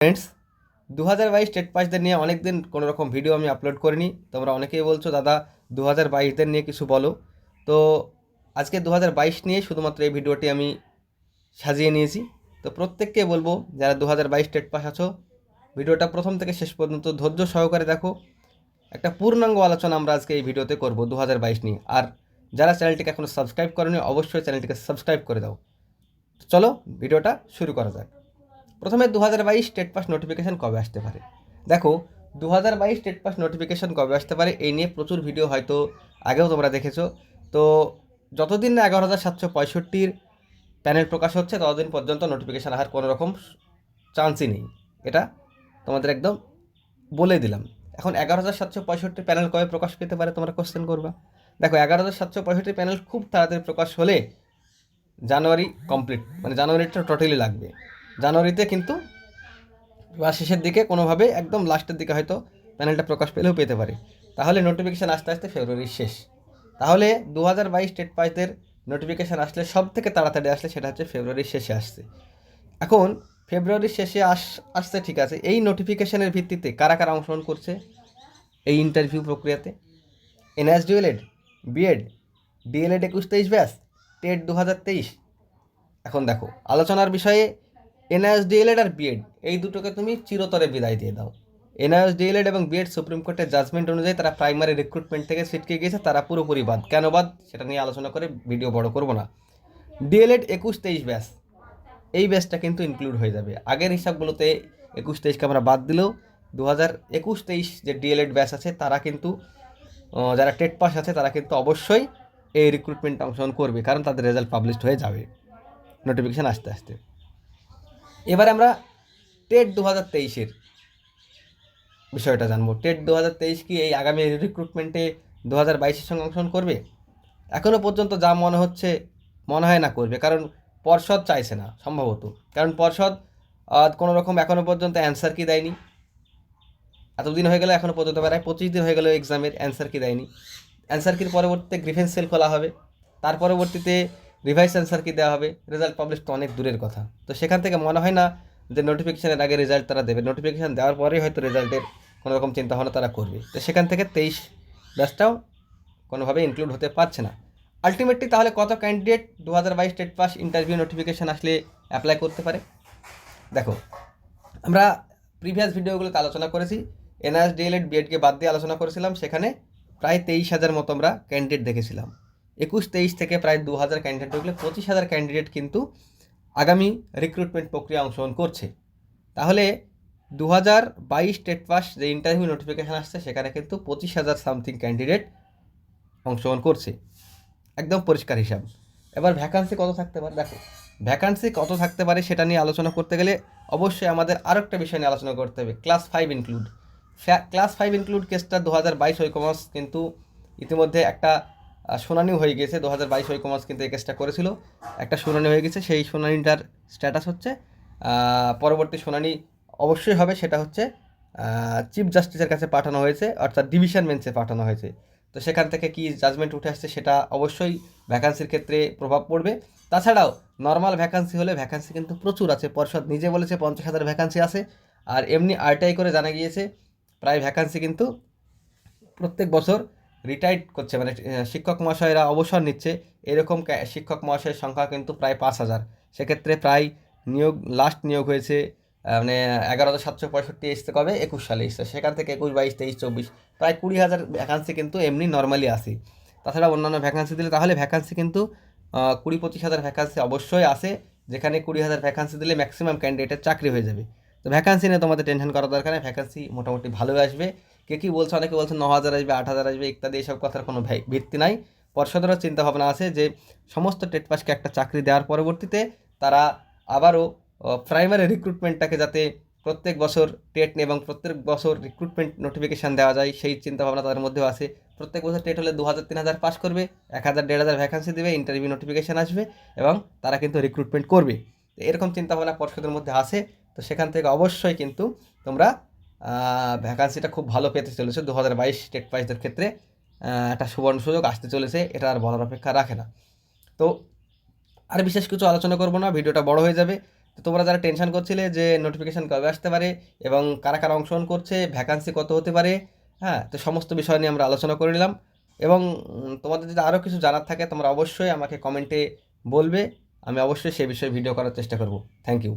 Friends দু হাজার বাইশ স্টেট পাসদের নিয়ে অনেক দিন কোনো রকম ভিডিও আমি আপলোড করিনি। তোমরা অনেকেই বলছো, দাদা দু হাজার বাইশদের নিয়ে কিছু বলো। তো আজকে দু হাজার বাইশ নিয়ে শুধুমাত্র এই ভিডিওটি আমি সাজিয়ে নিয়েছি। তো প্রত্যেককে বলব, যারা দু হাজার বাইশ স্টেট পাস আছো ভিডিওটা প্রথম থেকে শেষ পর্যন্ত ধৈর্য সহকারে দেখো। একটা পূর্ণাঙ্গ আলোচনা আমরা আজকে এই ভিডিওতে করব দু হাজার বাইশ নিয়ে। আর যারা চ্যানেলটিকে এখনও সাবস্ক্রাইব করেনি, অবশ্যই চ্যানেলটিকে সাবস্ক্রাইব করে দাও। চলো ভিডিওটা শুরু করা যাক। প্রথমে দু হাজার বাইশ স্টেট পাস নোটিফিকেশান কবে আসতে পারে? দেখো দু হাজার বাইশ স্টেট পাস নোটিফিকেশান কবে আসতে পারে এই নিয়ে প্রচুর ভিডিও হয়তো আগেও তোমরা দেখেছ। তো যতদিন না এগারো হাজার সাতশো পঁয়ষট্টির প্যানেল প্রকাশ হচ্ছে, ততদিন পর্যন্ত নোটিফিকেশান আসার কোনো রকম চান্সই নেই। এটা তোমাদের একদম বলে দিলাম। এখন এগারো হাজার সাতশো পঁয়ষট্টি প্যানেল কবে প্রকাশ পেতে পারে তোমরা কোশ্চেন করবা। দেখো, এগারো হাজার সাতশো পঁয়ষট্টি প্যানেল খুব তাড়াতাড়ি প্রকাশ হলে জানুয়ারি কমপ্লিট মানে জানুয়ারিটা টোটালি লাগবে। জানুয়ারিতে কিন্তু বা শেষের দিকে কোনোভাবে একদম লাস্টের দিকে হয়তো প্যানেলটা প্রকাশ পেলেও পেতে পারে। তাহলে নোটিফিকেশান আস্তে আস্তে ফেব্রুয়ারির শেষ। তাহলে দু হাজার বাইশ স্টেট পাইসদের নোটিফিকেশান আসলে সব থেকে তাড়াতাড়ি আসলে সেটা হচ্ছে ফেব্রুয়ারির শেষে আসছে। এখন ফেব্রুয়ারির শেষে আস, আসছে ঠিক আছে। এই নোটিফিকেশানের ভিত্তিতে কারা কারা অংশগ্রহণ করছে? এই ইন্টারভিউ প্রক্রিয়াতে এনএস ডিএলএড বিএড ডিএলএড একুশ তেইশ ব্যাস টেট দু হাজার তেইশ। এখন দেখো, আলোচনার বিষয়ে এনআইএস ডিএলএড আর বিএড এই দুটোকে তুমি চিরতরে বিদায় দিয়ে দাও। এনআইএস ডিএলএড এবং বিএড সুপ্রিম কোর্টের জাজমেন্ট অনুযায়ী তারা প্রাইমারি রিক্রুটমেন্ট থেকে ছিটকে গিয়েছে, তারা পুরোপুরি বাদ। কেন বাদ? সেটা নিয়ে আলোচনা করে ভিডিও বড় করব না। ডিএলএড একুশ তেইশ ব্যাস, এই ব্যাচটা কিন্তু ইনক্লুড হয়ে যাবে। আগের হিসাবগুলোতে একুশ তেইশকে আমরা বাদ দিলেও দু হাজার একুশ তেইশ যে ডিএলএড ব্যাচ আছে, তারা কিন্তু যারা টেট পাস আছে, তারা কিন্তু অবশ্যই এই রিক্রুটমেন্ট অংশগ্রহণ করবে, কারণ তাদের রেজাল্ট পাবলিশড হয়ে যাবে। নোটিফিকেশান আসতে আসতে। এবার আমরা টেট দু হাজার তেইশের বিষয়টা জানব। টেট দু হাজার তেইশ কি এই আগামী রিক্রুটমেন্টে দু হাজার বাইশের সঙ্গে অংশগ্রহণ করবে? এখনও পর্যন্ত যা মনে হচ্ছে, মনে হয় না করবে, কারণ পর্ষদ চাইছে না, সম্ভবত। কারণ পর্ষদ কোনো রকম এখনও পর্যন্ত অ্যান্সার কি দেয়নি। এতদিন হয়ে গেলে এখনও পর্যন্ত প্রায় পঁচিশ দিন হয়ে গেল এক্সামের অ্যান্সার কি দেয়নি। অ্যান্সার কির পরবর্তীতে গ্রিফেন্স সেল খোলা হবে। তার পরবর্তীতে রিভাইস অ্যান্সার কি দেওয়া হবে? রেজাল্ট পাবলিশ তো অনেক দূরের কথা। তো সেখান থেকে মনে হয় না যে নোটিফিকেশানের আগে রেজাল্ট তারা দেবে। নোটিফিকেশান দেওয়ার পরেই হয়তো রেজাল্টের কোনো রকম চিন্তাভাবনা তারা করবে। তো সেখান থেকে তেইশ ব্যাচটাও কোনোভাবে ইনক্লুড হতে পারছে না। আলটিমেটলি তাহলে কত ক্যান্ডিডেট দু হাজার বাইশ স্টেট পাস ইন্টারভিউ নোটিফিকেশান আসলে অ্যাপ্লাই করতে পারে? দেখো, আমরা প্রিভিয়াস ভিডিওগুলোতে আলোচনা করেছি। এনআরএস ডিএলএড বিএডকে বাদ দিয়ে আলোচনা করেছিলাম। সেখানে প্রায় তেইশ হাজার মতো আমরা ক্যান্ডিডেট দেখেছিলাম। একুশ, তেইশ থেকে প্রায় দু হাজার ক্যান্ডিডেট ঢুকলে পঁচিশ হাজার ক্যান্ডিডেট কিন্তু আগামী রিক্রুটমেন্ট প্রক্রিয়া অংশগ্রহণ করছে। তাহলে দু হাজার বাইশ স্টেট পাস যে ইন্টারভিউ নোটিফিকেশান আসছে, সেখানে কিন্তু পঁচিশ হাজার সামথিং ক্যান্ডিডেট অংশগ্রহণ করছে। একদম পরিষ্কার হিসাব। এবার ভ্যাকান্সি কত থাকতে পারে? দেখো ভ্যাকান্সি কত থাকতে পারে সেটা নিয়ে আলোচনা করতে গেলে অবশ্যই আমাদের আরও একটা বিষয় নিয়ে আলোচনা করতে হবে class five include class five include কেসটা দু হাজার বাইশ ঐকমাস কিন্তু ইতিমধ্যে একটা শুনানি হয়ে গেছে। দু হাজার বাইশ ঐকমাস কিন্তু এই কেসটা করেছিল। একটা শুনানি হয়ে গেছে। সেই শুনানিটার স্ট্যাটাস হচ্ছে পরবর্তী শুনানি অবশ্যই হবে। সেটা হচ্ছে চিফ জাস্টিসের কাছে পাঠানো হয়েছে, অর্থাৎ ডিভিশন বেঞ্চে পাঠানো হয়েছে। তো সেখান থেকে কি জাজমেন্ট উঠে আসছে সেটা অবশ্যই ভ্যাকান্সির ক্ষেত্রে প্রভাব পড়বে। তাছাড়াও নর্মাল ভ্যাকান্সি হলে ভ্যাকান্সি কিন্তু প্রচুর আছে। পর্ষদ নিজে বলেছে পঞ্চাশ হাজার ভ্যাকান্সি আছে। আর এমনি আরটিআই করে জানা গিয়েছে, প্রায় ভ্যাকান্সি কিন্তু প্রত্যেক বছর রিটায়ার্ড করছে মানে শিক্ষক মহাশয়রা অবসর নিচ্ছে, এরকম শিক্ষক মহাশয়ের সংখ্যা কিন্তু প্রায় পাঁচ হাজার। সেক্ষেত্রে প্রায় নিয়োগ লাস্ট নিয়োগ হয়েছে মানে এগারো হাজার সাতশো পঁয়ষট্টি এসছে কবে একুশ সালে এসছে সেখান থেকে একুশ, বাইশ, তেইশ, চব্বিশ, প্রায় কুড়ি হাজার ভ্যাকান্সি কিন্তু এমনি নর্মালি আসে। তাছাড়া অন্যান্য ভ্যাকান্সি দিলে, তাহলে ভ্যাকান্সি কিন্তু কুড়ি, পঁচিশ হাজার ভ্যাকান্সি অবশ্যই আসে, যেখানে কুড়ি হাজার ভ্যাকান্সি দিলে ম্যাক্সিমাম ক্যান্ডিডেটের চাকরি হয়ে যাবে। তো ভ্যাকান্সি নিয়ে তোমাদের টেনশন করার দরকার নেই ভ্যাকান্সি মোটামুটি ভালোই আসবে। কে কী বলছে, অনেকে বলছে ন হাজার আসবে, আট হাজার আসবে, ইত্যাদি এইসব কথার কোনো ভিত্তি নাই। পর্ষদেরও চিন্তাভাবনা আছে যে, সমস্ত টেট পাসকে একটা চাকরি দেওয়ার পরবর্তীতে তারা আবারও প্রাইমারি রিক্রুটমেন্টটাকে যাতে প্রত্যেক বছর টেট এবং প্রত্যেক বছর রিক্রুটমেন্ট নোটিফিকেশান দেওয়া যায়, সেই চিন্তাভাবনা তাদের মধ্যেও আছে। প্রত্যেক বছর টেট হলে দু হাজার তিন হাজার পাস করবে, এক হাজার, দেড় হাজার ভ্যাকান্সি দেবে ইন্টারভিউ নোটিফিকেশান আসবে এবং তারা কিন্তু রিক্রুটমেন্ট করবে। এরকম চিন্তাভাবনা পর্ষদের মধ্যে আছে। তো সেখান থেকে অবশ্যই কিন্তু তোমরা ভ্যাকান্সিটা খুব ভালো পেতে চলেছে। দু হাজার বাইশ স্টেট পাইসদের ক্ষেত্রে একটা সুবর্ণ সুযোগ আসতে চলেছে। এটা আর বলার অপেক্ষা রাখে না। তো আর বিশেষ কিছু আলোচনা করব না, ভিডিওটা বড় হয়ে যাবে। তো তোমরা যারা টেনশন করছিলে যে নোটিফিকেশান কবে আসতে পারে এবং কারা কারা অংশগ্রহণ করছে ভ্যাকান্সি কত হতে পারে হ্যাঁ তো সমস্ত বিষয় নিয়ে আমরা আলোচনা করে নিলাম। এবং তোমাদের যদি আরও কিছু জানার থাকে, তোমরা অবশ্যই আমাকে কমেন্টে বলবে। আমি অবশ্যই সে বিষয়ে ভিডিও করার চেষ্টা করব। Thank you